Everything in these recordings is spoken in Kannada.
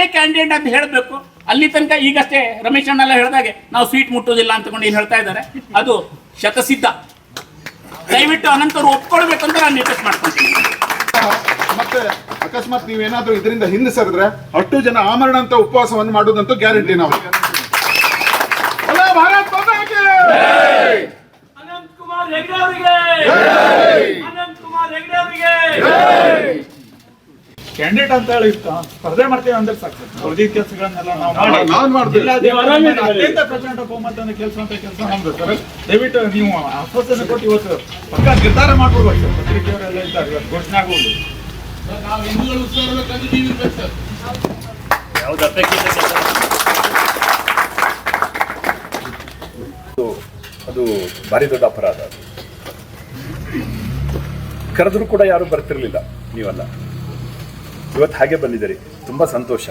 ನಾನೇ ಕ್ಯಾಂಡಿಡೇಟ್ ಅಂತ ಹೇಳಬೇಕು. ಅಲ್ಲಿ ತನಕ ಈಗಷ್ಟೇ ರಮೇಶ್ ಅಣ್ಣೆಲ್ಲ ಹೇಳಿದಾಗೆ ನಾವು ಸ್ವೀಟ್ ಮುಟ್ಟೋದಿಲ್ಲ ಅಂತಕೊಂಡು ಏನು ಹೇಳ್ತಾ ಇದ್ದಾರೆ? ಅದು ಶತಸಿದ್ಧ. ದಯವಿಟ್ಟು ಅನಂತರು ಒಪ್ಕೊಳ್ಬೇಕು ಅಂತ ನಾನು ರಿಕ್ವೆಸ್ಟ್ ಮಾಡ್ಕೊಳ್ತೀನಿ. ಮತ್ತೆ ಅಕಸ್ಮಾತ್ ನೀವೇನಾದ್ರೂ ಇದರಿಂದ ಹಿಂದೆ ಸರಿದ್ರೆ ಅಷ್ಟು ಜನ ಆಮರಣ ಅಂತ ಉಪವಾಸವನ್ನು ಮಾಡೋದಂತೂ ಗ್ಯಾರಂಟಿ ನಾವು ಅಲ್ಲ, ಭಾರತ್ ಮಾತಾ ಕಿ! ಅನಂತ್ ಕುಮಾರ್ ಹೆಗ್ಡೆ ಅವರಿಗೆ ಅನಂತ್ ಕುಮಾರ್ ಹೆಗ್ಡೆ ಅವರಿಗೆ ಕ್ಯಾಂಡಿಡೇಟ್ ಅಂತ ಹೇಳಿ ಸ್ಪರ್ಧೆ ಮಾಡ್ತೀವಿ ಅಂದ್ರೆ ಸಾಕು. ಉಳಿದ ಕೆಲಸಗಳನ್ನೆಲ್ಲ ನಾವು ಮಾಡಿ. ಅತ್ಯಂತ ಪ್ರಚಂಡ ಬಹುಮತನ ಕೆಲಸ ಅಂತ ಕೆಲಸ ನಮ್ದು ಸರ್. ದಯವಿಟ್ಟು ನೀವು ಆಶ್ವಾಸನೆ ಕೊಟ್ಟು ಇವತ್ತು ಪಕ್ಕ ನಿರ್ಧಾರ ಮಾಡ್ಬಿಡ್ಬೇಕು ಸರ್ ಪತ್ರಿಕೆಯವರೆಲ್ಲ ಇದ್ದಾರೆ. ಇವತ್ತು ಘೋಷಣೆ ಆಗುವುದು ಅದು ಭಾರಿ ದೊಡ್ಡ ಅಪರಾಧ ಅದು. ಕರೆದ್ರೂ ಕೂಡ ಯಾರು ಬರ್ತಿರ್ಲಿಲ್ಲ ನೀವಲ್ಲ ಇವತ್ತು ಹಾಗೆ ಬಂದಿದ್ದೀರಿ. ತುಂಬ ಸಂತೋಷ.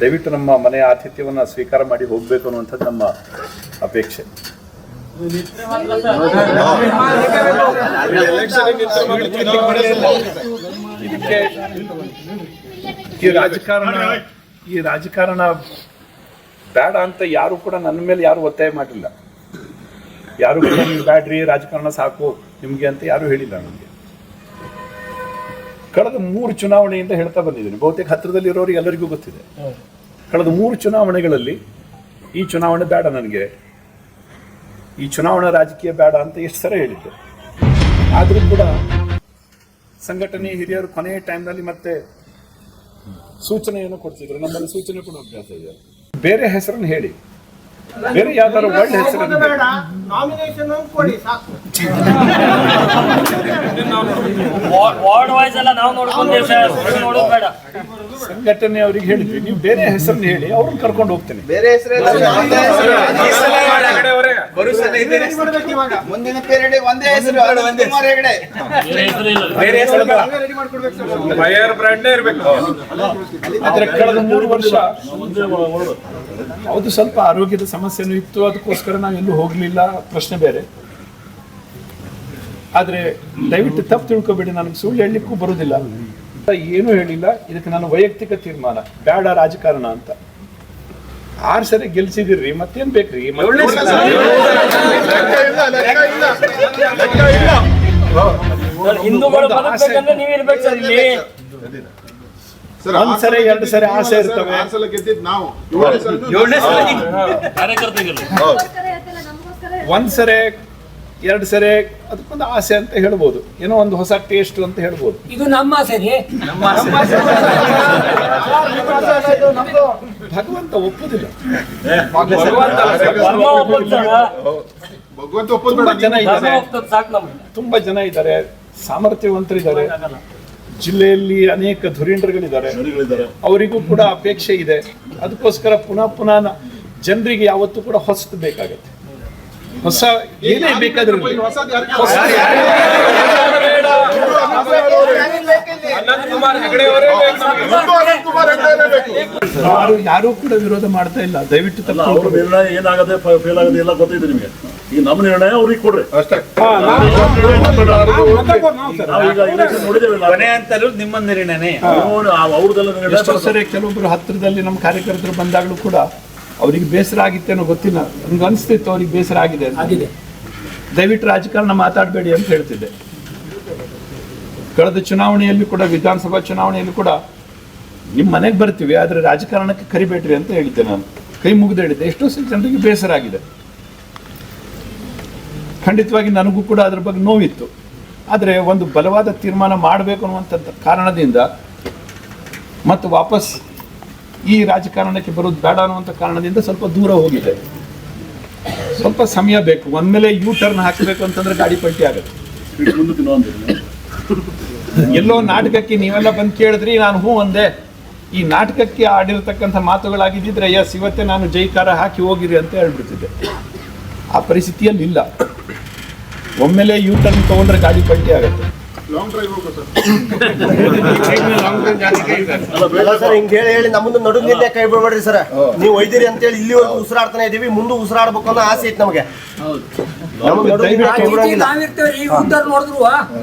ದಯವಿಟ್ಟು ನಮ್ಮ ಮನೆಯ ಆತಿಥ್ಯವನ್ನು ಸ್ವೀಕಾರ ಮಾಡಿ ಹೋಗಬೇಕು ಅನ್ನುವಂಥದ್ದು ನಮ್ಮ ಅಪೇಕ್ಷೆ. ಈ ರಾಜಕಾರಣ ಈ ರಾಜಕಾರಣ ಬ್ಯಾಡ ಅಂತ ಯಾರು ಕೂಡ ನನ್ನ ಮೇಲೆ ಯಾರು ಒತ್ತಾಯ ಮಾಡಿಲ್ಲ. ಯಾರು ಕೂಡ ನೀವು ಬ್ಯಾಡ್ರಿ, ರಾಜಕಾರಣ ಸಾಕು ನಿಮಗೆ ಅಂತ ಯಾರು ಹೇಳಿಲ್ಲ ನನಗೆ ಕಳೆದ ಮೂರು ಚುನಾವಣೆಯಿಂದ ಹೇಳ್ತಾ ಬಂದಿದ್ದೀನಿ. ಬಹುತೇಕ ಹತ್ತಿರದಲ್ಲಿರೋರಿಗೆ ಎಲ್ಲರಿಗೂ ಗೊತ್ತಿದೆ. ಕಳೆದ ಮೂರು ಚುನಾವಣೆಗಳಲ್ಲಿ ಈ ಚುನಾವಣೆ ಬೇಡ ನನಗೆ. ಈ ಚುನಾವಣಾ ರಾಜಕೀಯ ಬೇಡ ಅಂತ ಎಷ್ಟು ಸರ ಹೇಳಿದ್ದೆ ಆದರೂ ಕೂಡ ಸಂಘಟನೆ ಹಿರಿಯರು ಕೊನೆಯ ಟೈಮ್ನಲ್ಲಿ ಮತ್ತೆ ಸೂಚನೆಯನ್ನು ಕೊಡ್ತಿದ್ರು. ನಮ್ಮಲ್ಲಿ ಸೂಚನೆ ಕೂಡ ಅಭ್ಯಾಸ ಇದೆ. ಬೇರೆ ಹೆಸರನ್ನು ಹೇಳಿ. ಬೇರೆ ಯಾವ್ದಾದ್ರು ಒಳ್ಳೆ ಹೆಸರು ಹೇಳಿ. ನಾಮಿನೇಷನ್ ಕೊಡಿ ಸಾಕು. ವಾರ್ಡ್ ವೈಸ್ ಎಲ್ಲ ನಾವು ನೋಡ್ಕೊಂಡೇವೆ ಸರ್ ನೋಡೋದು ಬೇಡ. ಸಂಘಟನೆ ಅವ್ರಿಗೆ ಹೇಳಿದ್ವಿ. ನೀವು ಬೇರೆ ಹೆಸರನ್ನ ಹೇಳಿ ಅವ್ರನ್ನ ಕರ್ಕೊಂಡು ಹೋಗ್ತೇನೆ. ಬೇರೆ ಹೆಸರು ಮುಂದಿನ ಪೀರಿಯಡ್ ಒಂದೇ ಹೆಸರು ಒಂದೇ. ಹೆಗಡೆ. ಬೇರೆ ಹೆಸರು ಮಾಡ್ಕೊಡ್ಬೇಕು ಸರ್ ಆದ್ರೆ ಕಳೆದ ಮೂರು ವರ್ಷ ಹೌದು ಸ್ವಲ್ಪ ಆರೋಗ್ಯದ ಸಮಸ್ಯೆನೂ ಇತ್ತು ಅದಕ್ಕೋಸ್ಕರ ನಾವು ಎಲ್ಲೂ ಹೋಗಲಿಲ್ಲ. ಪ್ರಶ್ನೆ ಬೇರೆ. ಆದರೆ ದಯವಿಟ್ಟು ತಪ್ಪು ತಿಳ್ಕೊಬೇಡಿ ನನಗೆ ಸುಳ್ಳು ಹೇಳಲಿಕ್ಕೂ ಬರೋದಿಲ್ಲ. ಏನು ಹೇಳಿಲ್ಲ. ಇದಕ್ಕೆ ನನ್ನ ವೈಯಕ್ತಿಕ ತೀರ್ಮಾನ. ಬೇಡ ರಾಜಕಾರಣ ಅಂತ. ಆರು ಸರಿ ಗೆಲ್ಸಿದಿರ್ರಿ ಮತ್ತೇನ್ ಬೇಕ್ರಿ. ಹಿಂದೂಗಳು ಒಂದ್ ಸರಿ, ಎರಡು ಸರಿ ಆಸೆ ಇರ್ತವೆ. ಆರು ಸಲ ಗೆದ್ದಿದ್ದು ನಾವು. ಏಳನೇ ಸಲ. ಒಂದ್ ಸರಿ ಎರಡು ಸರಿ ಅದಕ್ಕೊಂದು ಆಸೆ ಅಂತ ಹೇಳ್ಬೋದು. ಏನೋ ಒಂದು ಹೊಸ ಟೇಸ್ಟ್ ಅಂತ ಹೇಳ್ಬೋದು. ಇದು ನಮ್ಮ ಆಸೆ. ಭಗವಂತ ಒಪ್ಪುದಿಲ್ಲ. ಭಗವಂತ ಒಪ್ಪೋದು ತುಂಬಾ ಜನ ಇದ್ದಾರೆ. ತುಂಬಾ ಜನ ಇದ್ದಾರೆ. ಸಾಮರ್ಥ್ಯವಂತರಿದ್ದಾರೆ. ಜಿಲ್ಲೆಯಲ್ಲಿ ಅನೇಕ ಧುರೀಣರುಗಳಿದ್ದಾರೆ ಅವರಿಗೂ ಕೂಡ ಅಪೇಕ್ಷೆ ಇದೆ ಅದಕ್ಕೋಸ್ಕರ ಪುನಃ ಪುನಃ ಜನರಿಗೆ ಯಾವತ್ತೂ ಕೂಡ ಹೊಸದು ಬೇಕಾಗತ್ತೆ ಹೊಸ ಏನೇ ಬೇಕಾದ್ರೂ. ಯಾರು ಕೂಡ ವಿರೋಧ ಮಾಡ್ತಾ ಇಲ್ಲ ದಯವಿಟ್ಟು ಏನಾಗದೆ ಫೇಲ್ ಆಗದೆ ಎಲ್ಲ ಗೊತ್ತಿದೆ ನಿಮಗೆ ಈಗ ನಮ್ಮ ನಿರ್ಣಯ ಅವ್ರಿಗೆ ಕೊಡ್ರಿ. ಅಷ್ಟೇ. ನಾವೀಗ election ನೋಡಿದ್ದೇವಲ್ಲ ಕೊನೆ ಅಂತಲೂ ನಿಮ್ಮ ನಿರ್ಣಯನೇ. ನೋಡಿ, ಆ ಅವ್ರದ್ದೆಲ್ಲ ನಿರ್ಣಯ ಎಷ್ಟೋ ಸರಿ ಕೆಲವೊಬ್ರು ಹತ್ತಿರದಲ್ಲಿ ನಮ್ಮ ಕಾರ್ಯಕರ್ತರು ಬಂದಾಗಲೂ ಕೂಡ ಅವರಿಗೆ ಬೇಸರ ಆಗಿತ್ತೇನೋ ಗೊತ್ತಿಲ್ಲ. ನಮ್ಗೆ ಅನಿಸ್ತಿತ್ತು ಅವ್ರಿಗೆ ಬೇಸರ ಆಗಿದೆ ಅಂತ. ಆಗಿದೆ. ದಯವಿಟ್ಟು ರಾಜಕಾರಣ ಮಾತಾಡಬೇಡಿ ಅಂತ ಹೇಳ್ತಿದ್ದೆ. ಕಳೆದ ಚುನಾವಣೆಯಲ್ಲಿ ಕೂಡ ವಿಧಾನಸಭಾ ಚುನಾವಣೆಯಲ್ಲಿ ಕೂಡ ನಿಮ್ಮ ಮನೆಗೆ ಬರ್ತೀವಿ ಆದರೆ ರಾಜಕಾರಣಕ್ಕೆ ಕರಿಬೇಡ್ರಿ ಅಂತ ಹೇಳಿದ್ದೆ ನಾನು. ಕೈ ಮುಗಿದು ಹೇಳಿದ್ದೆ. ಎಷ್ಟೋ ಸಲ ಜನರಿಗೆ ಬೇಸರ ಆಗಿದೆ. ಖಂಡಿತವಾಗಿ ನನಗೂ ಕೂಡ ಅದ್ರ ಬಗ್ಗೆ ನೋವಿತ್ತು. ಆದರೆ ಒಂದು ಬಲವಾದ ತೀರ್ಮಾನ ಮಾಡಬೇಕು ಅನ್ನುವಂಥ ಕಾರಣದಿಂದ ಮತ್ತು ವಾಪಸ್ ಈ ರಾಜಕಾರಣಕ್ಕೆ ಬರೋದು ಬೇಡ ಅನ್ನುವಂಥ ಕಾರಣದಿಂದ ಸ್ವಲ್ಪ ದೂರ ಹೋಗಿದೆ. ಸ್ವಲ್ಪ ಸಮಯ ಬೇಕು. ಒಂದ್ಮೇಲೆ ಯೂ ಟರ್ನ್ ಹಾಕಬೇಕು ಅಂತಂದ್ರೆ ಗಾಡಿ ಪಲ್ಟಿ ಆಗುತ್ತೆ. ಎಲ್ಲೋ ನಾಟಕಕ್ಕೆ ನೀವೆಲ್ಲ ಬಂದು ಕೇಳಿದ್ರಿ, ನಾನು ಹೂ ಅಂದೆ. ಈ ನಾಟಕಕ್ಕೆ ಆಡಿರ್ತಕ್ಕಂಥ ಮಾತುಗಳಾಗಿದ್ದಿದ್ರೆ ಎಸ್ ಇವತ್ತೇ ನಾನು ಜೈಕಾರ ಹಾಕಿ ಹೋಗಿರಿ ಅಂತ ಹೇಳ್ಬಿಡ್ತಿದ್ದೆ. ಆ ಪರಿಸ್ಥಿತಿಯಲ್ಲಿ ಇಲ್ಲ ಒಮ್ಮೆಲೆ ಯೂ ಟರ್ನ್ ತಗೊಂಡ್ರೆ ಗಾಡಿ ಪಲ್ಟಿ ಆಗುತ್ತೆ. ಲಾಂಗ್ ಡ್ರೈವ್ ಹೋಗೋ ಸರ್. ಅಲ್ಲ ಸರ್ ಹಿಂಗ್ ಹೇಳಿ ಹೇಳಿ ನಮ್ಮನ್ನು ನಡುವಿನಿಂದ ಕೈ ಬಿಡಬೇಡ್ರಿ ಸರ್. ನೀವು ಒಯ್ದಿರಿ ಅಂತೇಳಿ ಇಲ್ಲಿವರೆಗೂ ಉಸಿರಾಡ್ತಾನೆ ಇದೀವಿ ಮುಂದೆ ಉಸಿರಾಡ್ಬೇಕು ಅನ್ನೋ ಆಸೆ ಐತೆ ನಮಗೆ.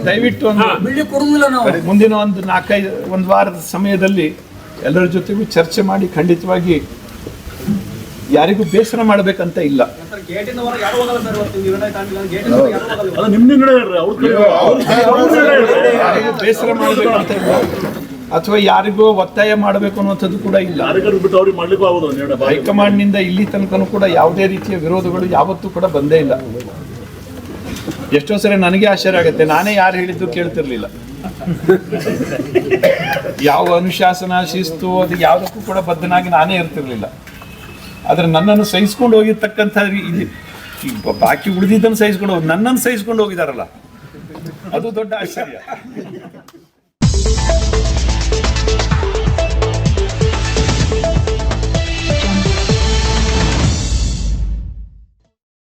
ದಯವಿಟ್ಟು ಮುಂದಿನ ಒಂದು ನಾಲ್ಕೈದು ಒಂದು ವಾರದ ಸಮಯದಲ್ಲಿ ಎಲ್ಲರ ಜೊತೆಗೂ ಚರ್ಚೆ ಮಾಡಿ ಖಂಡಿತವಾಗಿ ಯಾರಿಗೂ ಬೇಸರ ಮಾಡಬೇಕಂತ ಇಲ್ಲ. ಅಲ್ಲ ನಿಮ್ ನಿರ್ಣಯ ಹೇಳ್ರಿ ಅವ್ರ ನಿರ್ಣಯ ಹೇಳ್ರಿ ಯಾರಿಗೂ ಬೇಸರ ಮಾಡಬೇಕಂತ ಇಲ್ಲ. ಅಥವಾ ಯಾರಿಗೂ ಒತ್ತಾಯ ಮಾಡಬೇಕು ಅನ್ನುವಂಥದ್ದು ಕೂಡ ಇಲ್ಲ. ಹೈಕಮಾಂಡ್ ಬಿಟ್ಟು ಅವ್ರಿಗೆ ಮಾಡ್ಲಿಕ್ಕೂ ಆಗೋದು ಹೈಕಮಾಂಡ್ನಿಂದ ಇಲ್ಲಿ ತನಕನೂ ಕೂಡ ಯಾವುದೇ ರೀತಿಯ ವಿರೋಧಗಳು ಯಾವತ್ತೂ ಕೂಡ ಬಂದೇ ಇಲ್ಲ. ಎಷ್ಟೋ ಸರಿ ನನಗೆ ಆಶ್ಚರ್ಯ ಆಗುತ್ತೆ. ನಾನೇ ಯಾರು ಹೇಳಿದ್ದು ಕೇಳ್ತಿರ್ಲಿಲ್ಲ. ಯಾವ ಅನುಶಾಸನ ಶಿಸ್ತು ಅದು ಯಾವುದಕ್ಕೂ ಕೂಡ ಬದ್ಧನಾಗಿ ನಾನೇ ಇರ್ತಿರ್ಲಿಲ್ಲ. ಆದ್ರೆ ನನ್ನನ್ನು ಸಹಿಸ್ಕೊಂಡು ಹೋಗಿರ್ತಕ್ಕಂಥ ಈ ಬಾಕಿ ಉಳಿದಿದ್ದನ್ನು ಸಹಿಸ್ಕೊಂಡು ಹೋಗಿ ನನ್ನನ್ನು ಸಹಿಸ್ಕೊಂಡು ಹೋಗಿದಾರಲ್ಲ. ಅದು ದೊಡ್ಡ ಆಶ್ಚರ್ಯ.